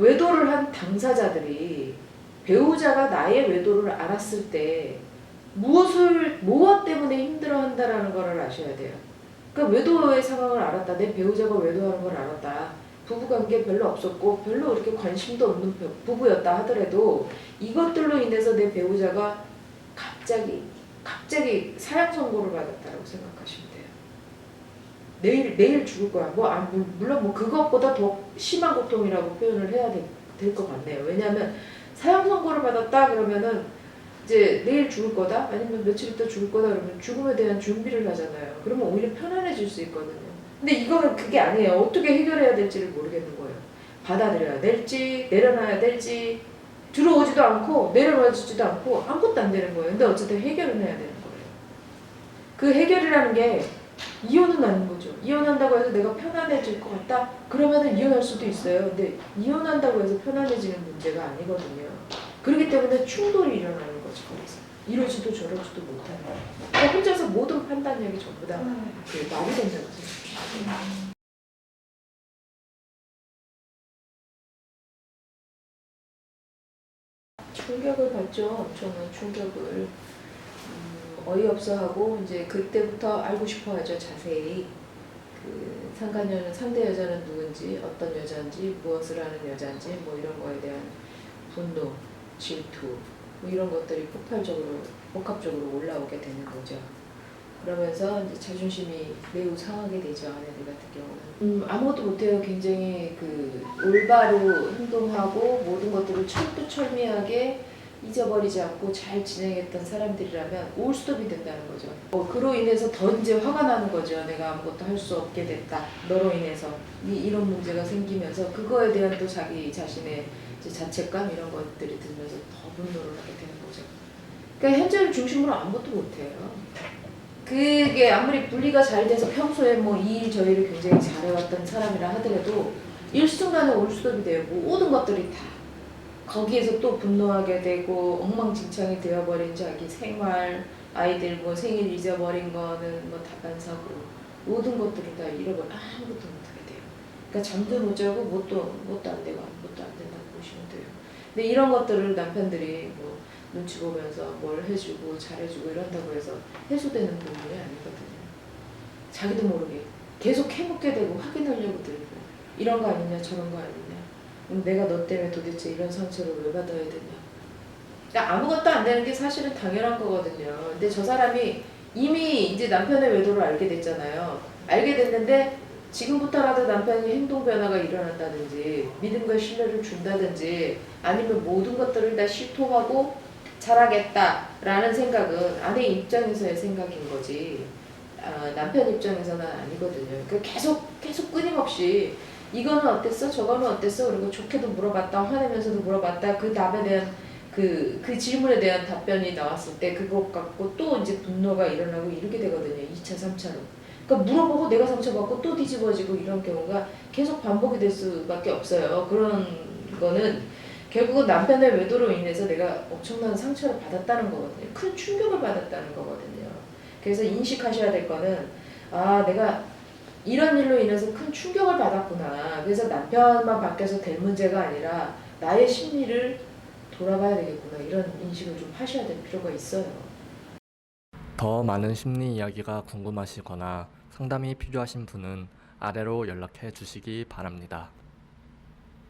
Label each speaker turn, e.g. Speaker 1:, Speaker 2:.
Speaker 1: 외도를 한 당사자들이 배우자가 나의 외도를 알았을 때 무엇을 무엇 때문에 힘들어한다라는 것을 아셔야 돼요. 그러니까 외도의 상황을 알았다. 내 배우자가 외도하는 걸 알았다. 부부관계 별로 없었고 별로 그렇게 관심도 없는 부- 부부였다 하더라도 이것들로 인해서 내 배우자가 갑자기 갑자기 사형 선고를 받았다라고 생각하시면 돼요. 내일 내일 죽을 거야. 뭐 아, 물- 물론 뭐 그것보다 더 심한 고통이라고 표현을 해야 될 것 같네요. 왜냐하면 사형 선고를 받았다 그러면은 이제 내일 죽을 거다 아니면 며칠 있다 죽을 거다 그러면 죽음에 대한 준비를 하잖아요. 그러면 오히려 편안해질 수 있거든요. 근데 이거는 그게 아니에요. 어떻게 해결해야 될지를 모르겠는 거예요. 받아들여야 될지 내려놔야 될지 들어오지도 않고 내려놔지지도 않고 아무것도 안 되는 거예요. 근데 어쨌든 해결은 해야 되는 거예요. 그 해결이라는 게 이혼은 아닌 거죠. 이혼한다고 해서 내가 편안해질 것 같다? 그러면은 이혼할 수도 있어요. 근데 이혼한다고 해서 편안해지는 문제가 아니거든요. 그렇기 때문에 충돌이 일어나는 거죠. 거기서. 이러지도 저러지도 못하는. 그러니까 혼자서 모든 판단력이 전부 다 그 말이 된다고 생각해요. 충격을 받죠. 엄청난 충격을. 음, 어이없어 하고 이제 그때부터 알고 싶어 하죠. 자세히. 그 상간녀는 상대 여자는 누군지 어떤 여자인지 무엇을 하는 여자인지 뭐 이런 거에 대한 분노, 질투 뭐 이런 것들이 폭발적으로 복합적으로 올라오게 되는 거죠. 그러면서 이제 자존심이 매우 상하게 되죠 아내들 같은 경우는. 음, 아무것도 못해요. 굉장히 그 올바로 행동하고 모든 것들을 철두철미하게 잊어버리지 않고 잘 진행했던 사람들이라면 올스톱이 된다는 거죠. 어, 그로 인해서 더 이제 화가 나는 거죠. 내가 아무것도 할 수 없게 됐다. 너로 인해서 이, 이런 문제가 생기면서 그거에 대한 또 자기 자신의 자책감 이런 것들이 들면서 더 분노를 하게 되는 거죠. 그러니까 현재를 중심으로 아무것도 못해요. 그게 아무리 분리가 잘 돼서 평소에 뭐 이 일저 일을 굉장히 잘해왔던 사람이라 하더라도 일순간에 올스톱이 돼요. 모든 것들이 다 거기에서 또 분노하게 되고 엉망진창이 되어버린 자기 생활, 아이들 뭐 생일 잊어버린 거는 뭐 다반사고 모든 것들을 다 잃어버려 아무것도 못하게 돼요. 그러니까 잠도 못 자고 뭣도 뭣도 안 되고 아무것도 안 된다고 보시면 돼요. 근데 이런 것들을 남편들이 뭐 눈치 보면서 뭘 해주고 잘해주고 이런다고 해서 해소되는 부분이 아니거든요. 자기도 모르게 계속 해먹게 되고 확인하려고 들고 이런 거 아니냐 저런 거 아니냐 내가 너 때문에 도대체 이런 상처를 왜 받아야 되냐? 그러니까 아무것도 안 되는 게 사실은 당연한 거거든요. 근데 저 사람이 이미 이제 남편의 외도를 알게 됐잖아요. 알게 됐는데 지금부터라도 남편이 행동 변화가 일어난다든지 믿음과 신뢰를 준다든지 아니면 모든 것들을 다 실토하고 잘하겠다라는 생각은 아내 입장에서의 생각인 거지. 아, 남편 입장에서는 아니거든요. 그러니까 계속 계속 끊임없이 이거는 어땠어? 저거는 어땠어? 그리고 좋게도 물어봤다, 화내면서도 물어봤다. 그 답에 대한 그, 그 질문에 대한 답변이 나왔을 때 그것 갖고 또 이제 분노가 일어나고 이렇게 되거든요. 2차, 3차로. 그러니까 물어보고 내가 상처받고 또 뒤집어지고 이런 경우가 계속 반복이 될 수밖에 없어요. 그런 거는 결국은 남편의 외도로 인해서 내가 엄청난 상처를 받았다는 거거든요. 큰 충격을 받았다는 거거든요. 그래서 인식하셔야 될 거는 아 내가 이런 일로 인해서 큰 충격을 받았구나. 그래서 남편만 바뀌어서 될 문제가 아니라 나의 심리를 돌아봐야 되겠구나. 이런 인식을 좀 하셔야 될 필요가 있어요.
Speaker 2: 더 많은 심리 이야기가 궁금하시거나 상담이 필요하신 분은 아래로 연락해 주시기 바랍니다.